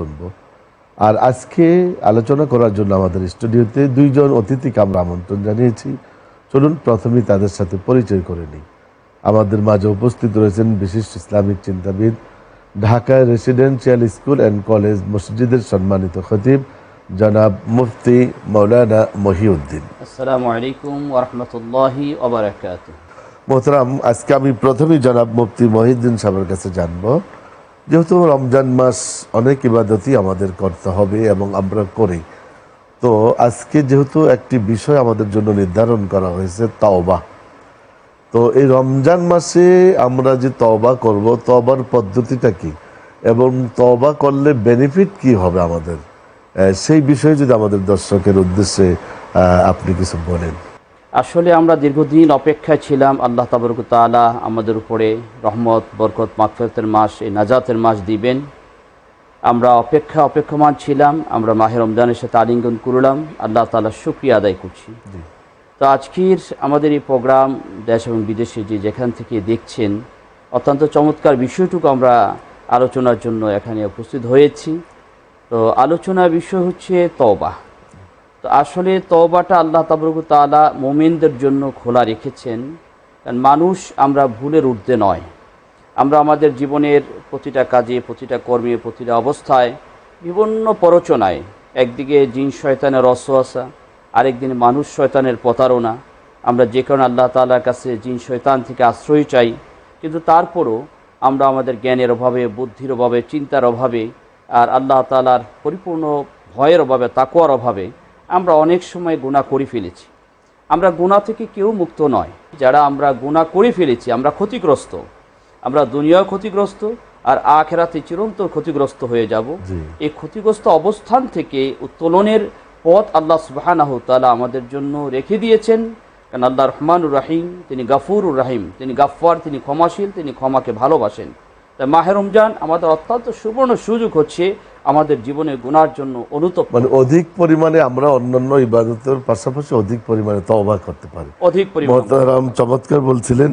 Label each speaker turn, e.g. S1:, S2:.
S1: শুনব। আর আজকে আলোচনা করার জন্য আমাদের স্টুডিওতে দুইজন অতিথিকে আমরা আমন্ত্রণ জানিয়েছি। চলুন প্রথমেই তাদের সাথে পরিচয় করে নিই। আমাদের মাঝে উপস্থিত রয়েছেন বিশিষ্ট ইসলামিক চিন্তাবিদ ঢাকায় রেসিডেন্সিয়াল স্কুল অ্যান্ড কলেজ মসজিদের সম্মানিত খতিব জনাব মুফতি মৌলানা মহিউদ্দিন।
S2: আসসালামু আলাইকুম ওরহমতুল্লাহি ওবরাকাত
S1: মোহতারাম আজকে আমি প্রথমেই জনাব মুফতি মহিউদ্দিন সাহেবের কাছে জানব যেহেতু রমজান মাস অনেক ইবাদতই আমাদের করতে হবে এবং আমরা করি। তো আজকে যেহেতু একটি বিষয় আমাদের জন্য নির্ধারণ করা হয়েছে, তওবা। তো এই রমজান মাসে আমরা যে তওবা করব, তওবার পদ্ধতিটা কি? এবং তওবা করলে বেনিফিট কি হবে আমাদের? সেই বিষয়ে যদি আমাদের দর্শকের উদ্দেশ্যে আপনি কিছু বলেন।
S2: আসলে আমরা দীর্ঘদিন অপেক্ষায় ছিলাম আল্লাহ তাবরক তাআলা আমাদের উপরে রহমত বরকত মাগফিরাতের মাস এই নাজাতের মাস দিবেন। আমরা অপেক্ষা অপেক্ষমান ছিলাম আমরা মাহে রমজানের সাথে আলিঙ্গন করলাম আল্লাহ তাআলা শুক্রিয়া আদায় করছি। তো আজকের আমাদের এই প্রোগ্রাম দেশ এবং বিদেশে যে যেখান থেকে দেখছেন অত্যন্ত চমৎকার বিষয়টুকু আমরা আলোচনার জন্য এখানে উপস্থিত হয়েছি। তো আলোচনার বিষয় হচ্ছে তওবা। তো আসলে তওবাটা আল্লাহ তাবরক তাআলা মোমেনদের জন্য খোলা রেখেছেন। কারণ মানুষ আমরা ভুলের ঊর্ধ্বে নয়। আমরা আমাদের জীবনের প্রতিটা কাজে, প্রতিটা কর্মে, প্রতিটা অবস্থায় বিভিন্ন প্ররোচনায়, একদিকে জিন শয়তানের রসোয়াশা আরেকদিন মানুষ শয়তানের প্রতারণা। আমরা যে কারণে আল্লাহ তালার কাছে জিন শয়তান থেকে আশ্রয় চাই, কিন্তু তারপরও আমরা আমাদের জ্ঞানের অভাবে, বুদ্ধির অভাবে, চিন্তার অভাবে, আর আল্লাহ তালার পরিপূর্ণ ভয়ের অভাবে তাকুয়ার অভাবে আমরা অনেক সময় গুণা করে ফেলেছি। আমরা গুণা থেকে কেউ মুক্ত নয়। যারা আমরা গুণা করে ফেলেছি আমরা ক্ষতিগ্রস্ত। আমরা দুনিয়াও ক্ষতিগ্রস্ত আর আখেরাতে চিরন্তর ক্ষতিগ্রস্ত হয়ে যাব। এই ক্ষতিগ্রস্ত অবস্থান থেকে উত্তোলনের পথ আল্লাহ সুবাহানাহ তাআলা আমাদের জন্য রেখে দিয়েছেন। কারণ আল্লাহ রহমানুর রাহিম তিনি গাফুরুর রাহিম তিনি গাফফার তিনি ক্ষমাশীল তিনি ক্ষমাকে ভালোবাসেন। তাই মাহে রমজান আমাদের অত্যন্ত সুবর্ণ সুযোগ হচ্ছে আমাদের জীবনে গুনার জন্য অনুতপ
S1: মানে অধিক পরিমাণে আমরা অন্যান্য ইবাদতের পাশাপাশি অধিক পরিমাণে তওবা করতে পারি।
S2: অধিক পরিমাণ।
S1: চমৎকার বলছিলেন